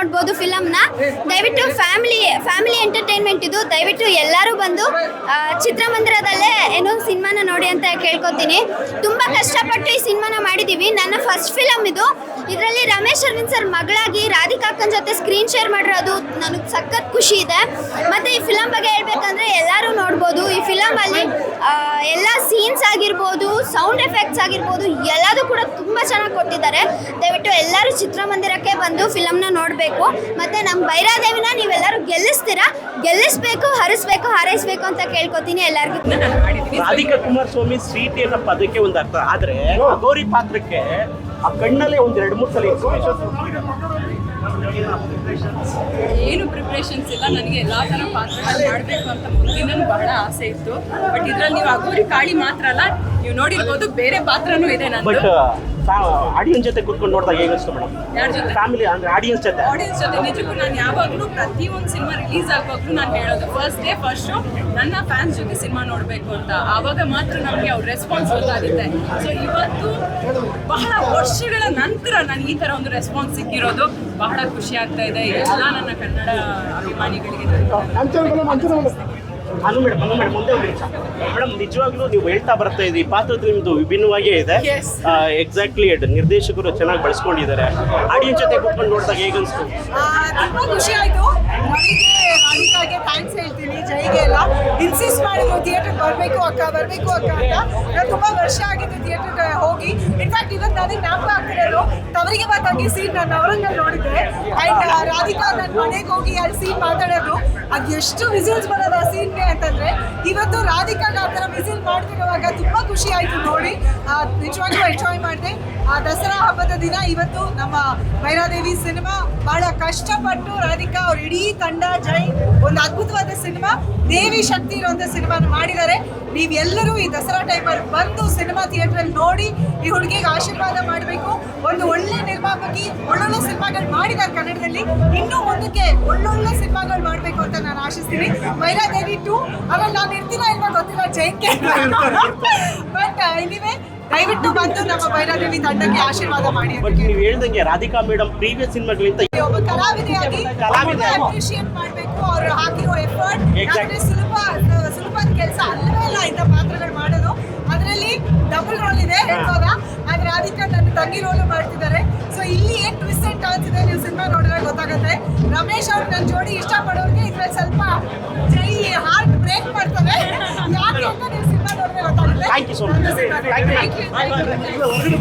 ನೋಡ್ಬೋದು ಫಿಲಮ್ನ. ದಯವಿಟ್ಟು family family entertainment ಇದು. ದಯವಿಟ್ಟು ಎಲ್ಲರೂ ಬಂದು ಚಿತ್ರಮಂದಿರದಲ್ಲೇ ಏನೋ ಸಿನಿಮಾನ ನೋಡಿ ಅಂತ ಕೇಳ್ಕೊತೀನಿ. ತುಂಬ ಕಷ್ಟಪಟ್ಟು ಈ ಸಿನಿಮಾನ ಮಾಡಿದ್ದೀವಿ ನನ್ನ ಫಸ್ಟ್ ಫಿಲಮ್ ಇದು. ಇದರಲ್ಲಿ ರಮೇಶ್ ಅರವಿಂದ್ ಸರ್ ಮಗಳಾಗಿ ರಾಧಿಕಾ ಅಕ್ಕನ ಜೊತೆ ಸ್ಕ್ರೀನ್ ಶೇರ್ ಮಾಡಿರೋದು ನನಗೆ ಸಖತ್ ಖುಷಿ ಇದೆ. ಮತ್ತು ಈ ಫಿಲಮ್ ಬಗ್ಗೆ ಹೇಳ್ಬೇಕಂದ್ರೆ ಎಲ್ಲರೂ ನೋಡ್ಬೋದು. ಈ ಫಿಲಮಲ್ಲಿ ಎಲ್ಲ ಸೀನ್ಸ್ ಆಗಿರ್ಬೋದು ಸೌಂಡ್ ಎಫೆಕ್ಟ್ಸ್ ಆಗಿರ್ಬೋದು, ಎಲ್ಲದೂ ಕೂಡ ತುಂಬ ಚೆನ್ನಾಗಿ ಕೊಟ್ಟಿದ್ದಾರೆ. ದಯವಿಟ್ಟು ಎಲ್ಲ ಚಿತ್ರಮಂದಿರಕ್ಕೆ ಬಂದು ಫಿಲಮ್ನ ನೋಡಬೇಕು. ಮತ್ತು ನಮ್ಮ ಭೈರಾದೇವಿನ ನೀವೆಲ್ಲರೂ ಗೆಲ್ಲಿಸ್ತೀರಾ? ಗೆಲ್ಲಿಸ್ಬೇಕು ಹರಿಸ್ಬೇಕು ಹಾರೈಸ್ಬೇಕು ಅಂತ ಕೇಳ್ಕೊತೀನಿ ಎಲ್ಲರಿಗೂ. ರಾಧಿಕಾ ಕುಮಾರಸ್ವಾಮಿ ಸ್ವೀಟಿ ಅನ್ನೋ ಪದಕ್ಕೆ ಒಂದು ಅರ್ಥ. ಆದ್ರೆ ಗೌರಿ ಪಾತ್ರಕ್ಕೆ ಆ ಕಣ್ಣಲ್ಲಿ ಒಂದು ಎರಡು ಮೂರು ಸಲ ಏನು ಪ್ರಿಪ್ರೇಷನ್ಸ್ ಇಲ್ಲ. ನನಗೆ ಎಲ್ಲ ಥರ ಪಾತ್ರಗಳು ಮಾಡಬೇಕು ಅಂತ ಮುಂದಿನೂ ಬಹಳ ಆಸೆ ಇತ್ತು. ಬಟ್ ಇದ್ರಲ್ಲಿ ನೀವು ಅಗೋರಿ ಕಾಳಿ ಮಾತ್ರ ಅಲ್ಲ ನೀವು ನೋಡಿರ್ಬೋದು ಬೇರೆ ಪಾತ್ರನೂ ಇದೆ ನನ್ನ ನಂದು ಆಡಿಯನ್ಸ್ ಜೊತೆ ಕುತ್ಕೊಂಡು ನೋಡಿದಾಗ ಹೇಗೆ ಅನಿಸ್ತು ಮೇಡಮ್? ಯಾರ ಜೊತೆ? ಫ್ಯಾಮಿಲಿ ಅಂದ್ರೆ ಆಡಿಯನ್ಸ್ ಜೊತೆ. ಆಡಿಯನ್ಸ್ ಜೊತೆ ನಿಜಕ್ಕೂ ನಾನು ಯಾವಾಗಲೂ ಪ್ರತಿಯೊಂದು ಸಿನಿಮಾ ರಿಲೀಸ್ ಆಗುವಾಗಲೂ ನಾನು ಹೇಳೋದು ಫಸ್ಟ್ ಡೇ ಫಸ್ಟ್ ಶೋ ನನ್ನ ಫ್ಯಾನ್ಸ್ ಜೊತೆ ಸಿನಿಮಾ ನೋಡಬೇಕು ಅಂತ. ಆವಾಗ ಮಾತ್ರ ನಮಗೆ ಅವ್ರ ರೆಸ್ಪಾನ್ಸ್ ಗೊತ್ತಾಗುತ್ತೆ. ಸೊ ಇವತ್ತು ಬಹಳ ವರ್ಷಗಳ ನಂತರ ನಾನು ಈ ಥರ ಒಂದು ರೆಸ್ಪಾನ್ಸ್ ಸಿಕ್ಕಿರೋದು. ಬಹಳ ಖುಷಿ ಆಗ್ತಾ ಇದೆ. ಎಲ್ಲ ನನ್ನ ಕನ್ನಡ ಅಭಿಮಾನಿಗಳಿಗೆ ಅನು ಮೇಡಮ್ ಅನು ಮೇಡಮ್ ಮುಂದೆ ಒಂದು ನಿಮಿಷ. ಮೇಡಮ್ ನಿಜವಾಗ್ಲೂ ನೀವು ಹೇಳ್ತಾ ಬರ್ತಾ ಇದ್ರಿ ಪಾತ್ರದ ನಿಮ್ದು ವಿಭಿನ್ನವಾಗೇ ಇದೆ. ಎಕ್ಸಾಕ್ಟ್ಲಿ ನಿರ್ದೇಶಕರು ಚೆನ್ನಾಗಿ ಬಳಸ್ಕೊಂಡಿದ್ದಾರೆ. ಆಡಿಯನ್ಸ್ ಜೊತೆ ಕೂತ್ಕೊಂಡು ನೋಡಿದಾಗ ಹೇಗೆ ಅನ್ಸ್ತು ತುಂಬಾ ಖುಷಿ ಆಯ್ತು. ರಾಧಿಕಾಗೆ ಥ್ಯಾಂಕ್ಸ್ ಹೇಳ್ತೀನಿ ಜೈಗೆ ಎಲ್ಲ. ಇನ್ಸಿಸ್ಟ್ ಮಾಡಿದ್ರು ಥಿಯೇಟರ್ ಬರಬೇಕು ಅಕ್ಕ ಬರಬೇಕು ಅಕ್ಕ ಅಂತ. ನಾನು ತುಂಬಾ ವರ್ಷ ಆಗಿತ್ತು ಥಿಯೇಟರ್ಗೆ ಹೋಗಿ. ಇನ್ಫ್ಯಾಕ್ಟ್ ಇವತ್ತು ನನಗೆ ಜ್ಞಾಪಕ ಆಗ್ತಿರೋದು. ತವರಿಗೆ ಮಾತಾಗಿ ಸೀನ್ ನಾನು ಅವರಂಗಲ್ಲಿ ನೋಡಿದ್ದೆ. ಆ್ಯಂಡ್ ರಾಧಿಕಾ ನನ್ನ ಮನೆಗೆ ಹೋಗಿ ಅಲ್ಲಿ ಸೀನ್ ಮಾತಾಡೋದು. ಅದು ಎಷ್ಟು ವಿಸಿಲ್ಸ್ ಬರೋದು ಆ ಸೀನ್ಗೆ ಅಂತಂದ್ರೆ ಇವತ್ತು ರಾಧಿಕಾಗ ಆ ಥರ ವಿಸಿಲ್ ಮಾಡ್ತಿರುವಾಗ ತುಂಬಾ ಖುಷಿ ಆಯ್ತು ನೋಡಿ. ನಿಜವಾಗ್ಲೂ ಎಂಜಾಯ್ ಮಾಡಿದೆ. ಆ, ದಸರಾ ಹಬ್ಬದ ದಿನ ಇವತ್ತು ನಮ್ಮ ಭೈರಾದೇವಿ ಸಿನಿಮಾ ಬಹಳ ಕಷ್ಟಪಟ್ಟು ರಾಧಿಕಾ ಅವ್ರ ಇಡೀ ತಂಡ, ಜೈ, ಒಂದು ಅದ್ಭುತವಾದ ಸಿನಿಮಾ, ದೇವಿ ಶಕ್ತಿ ಇರುವಂತ ಸಿನಿಮಾನ ಮಾಡಿದ್ದಾರೆ. ನೀವೆಲ್ಲರೂ ಈ ದಸರಾ ಟೈಮಲ್ಲಿ ಬಂದು ಸಿನಿಮಾ ಥಿಯೇಟ್ರಲ್ಲಿ ನೋಡಿ, ಈ ಹುಡುಗಿಗೆ ಆಶೀರ್ವಾದ ಮಾಡಬೇಕು. ಒಂದು ಒಳ್ಳೆ ನಿರ್ಮಾಪಕಿ, ಒಳ್ಳೊಳ್ಳೆ ಸಿನಿಮಾಗಳು ಮಾಡಿದ್ದಾರೆ ಕನ್ನಡದಲ್ಲಿ. ಇನ್ನೂ ಮುಂದಕ್ಕೆ ಒಳ್ಳೊಳ್ಳೆ ಸಿನಿಮಾಗಳು ಮಾಡಬೇಕು ಅಂತ ನಾನು ಆಶಿಸ್ತೀನಿ. ಭೈರಾದೇವಿ ಟು ಆಮೇಲೆ ನಾನು ಇರ್ತೀನ ಇಲ್ವಾ ಗೊತ್ತಿಲ್ಲ ಜೈಕೆ ಬಟ್ ಇನ್ನಿವೆ ದಯವಿಟ್ಟು ಬಂದು ನಮ್ಮ ಭೈರಾದೇವಿ ತಂಡಕ್ಕೆ ಆಶೀರ್ವಾದ ಮಾಡಿ ಬಟ್ ನೀವು ಹೇಳ್ದಂಗೆ ರಾಧಿಕಾ ಮೇಡಮ್ ಪ್ರೀವಿಯಸ್ ಸಿನಿಮಾಗಳಿಂದ ಒಬ್ಬ ಕಲಾವಿದೆಯಾಗಿ ಕಲಾವಿದೆ. ಅಪ್ರಿಷಿಯೇಟ್ ಮಾಡಬೇಕು. ಅವರು ಹಾಕಿರೋ ಎಫರ್ಟ್ ಅವ್ರು ನನ್ನ ಜೋಡಿ ಇಷ್ಟಪಡೋರಿಗೆ ಇದ್ರಲ್ಲಿ ಸ್ವಲ್ಪ ಜೈ ಹಾರ್ಟ್ ಬ್ರೇಕ್ ಮಾಡ್ತಾರೆ ಯಾಕೆ ಅಂತ ನೀವು ಸಿನಿಮಾ ನೋಡಿದ್ರೆ ಗೊತ್ತಾಗುತ್ತೆ. Thank you